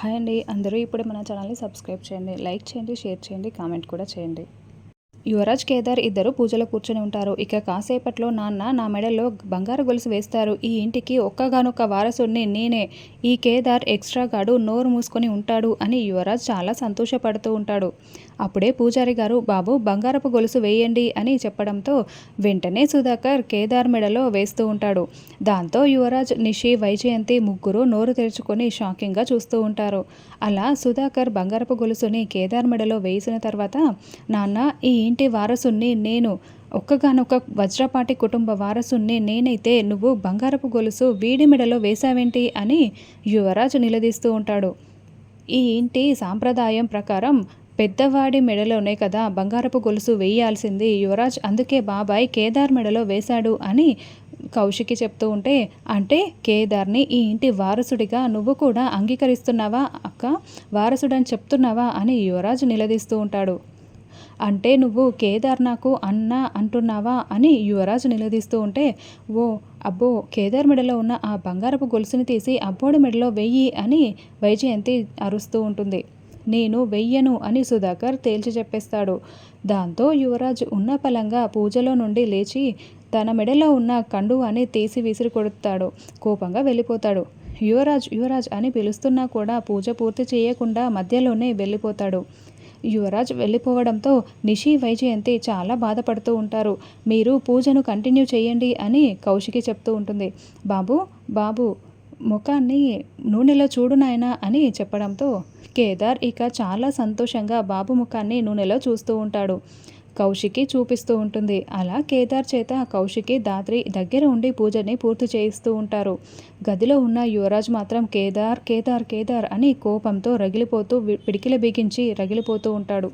Hi అండి. అందరూ ఇప్పుడు మన ఛానల్ని సబ్స్క్రైబ్ చేయండి లైక్ చేయండి షేర్ చేయండి కామెంట్ కూడా చేయండి. యువరాజ్ కేదార్ ఇద్దరు పూజలో కూర్చొని ఉంటారు. ఇక కాసేపట్లో నాన్న నా మెడలో బంగారు గొలుసు వేస్తారు. ఈ ఇంటికి ఒక్కగానొక్క వారసుడిని నేనే. ఈ కేదార్ ఎక్స్ట్రా గాడు నోరు మూసుకొని ఉంటాడు అని యువరాజ్ చాలా సంతోషపడుతూ ఉంటాడు. అప్పుడే పూజారి గారు బాబు బంగారపు గొలుసు వేయండి అని చెప్పడంతో వెంటనే సుధాకర్ కేదార్ మెడలో వేస్తూ ఉంటాడు. దాంతో యువరాజ్ నిషి వైజయంతి ముగ్గురు నోరు తెరుచుకొని షాకింగ్గా చూస్తూ ఉంటారు. అలా సుధాకర్ బంగారపు గొలుసుని కేదార్ మెడలో వేసిన తర్వాత నాన్న ఈ ఇంటి వారసుని నేను ఒక్కగానొక్క వజ్రపాటి కుటుంబ వారసుని నేనైతే నువ్వు బంగారపు గొలుసు వీడి మెడలో వేశావేంటి అని యువరాజ్ నిలదీస్తూ ఉంటాడు. ఈ ఇంటి సాంప్రదాయం ప్రకారం పెద్దవాడి మెడలోనే కదా బంగారపు గొలుసు వేయాల్సింది. యువరాజ్ అందుకే బాబాయ్ కేదార్ మెడలో వేశాడు అని కౌశికి చెప్తూ ఉంటే అంటే కేదార్ని ఈ ఇంటి వారసుడిగా నువ్వు కూడా అంగీకరిస్తున్నావా? అక్క వారసుడని చెప్తున్నావా? అని యువరాజ్ నిలదీస్తూ ఉంటాడు. అంటే నువ్వు కేదార్ నాకు అన్న అంటున్నావా అని యువరాజు నిలదీస్తూ ఉంటే ఓ అబ్బో కేదార్ మెడలో ఉన్న ఆ బంగారపు గొలుసుని తీసి అబ్బోడి మెడలో వెయ్యి అని వైజయంతి అరుస్తూ ఉంటుంది. నేను వెయ్యను అని సుధాకర్ తేల్చి చెప్పేస్తాడు. దాంతో యువరాజు ఉన్న పలంగా పూజలో నుండి లేచి తన మెడలో ఉన్న కండువాని తీసి విసిరి కొడుతాడు. కోపంగా వెళ్ళిపోతాడు. యువరాజ్ యువరాజ్ అని పిలుస్తున్నా కూడా పూజ పూర్తి చేయకుండా మధ్యలోనే వెళ్ళిపోతాడు. యువరాజ్ వెళ్ళిపోవడంతో నిషి వైజయంతి చాలా బాధపడుతూ ఉంటారు. మీరు పూజను కంటిన్యూ చేయండి అని కౌశికి చెప్తూ ఉంటుంది. బాబు బాబు ముఖాన్ని నూనెలో చూడు నాయనా అని చెప్పడంతో కేదార్ ఇక చాలా సంతోషంగా బాబు ముఖాన్ని నూనెలో చూస్తూ ఉంటాడు. కౌశికి చూపిస్తూ ఉంటుంది. అలా కేదార్ చేత కౌశికి దాత్రి దగ్గర ఉండి పూజని పూర్తి చేయిస్తూ ఉంటారు. గదిలో ఉన్న యువరాజ్ మాత్రం కేదార్ కేదార్ కేదార్ అని కోపంతో రగిలిపోతూ పిడికిల బిగించి రగిలిపోతూ ఉంటాడు.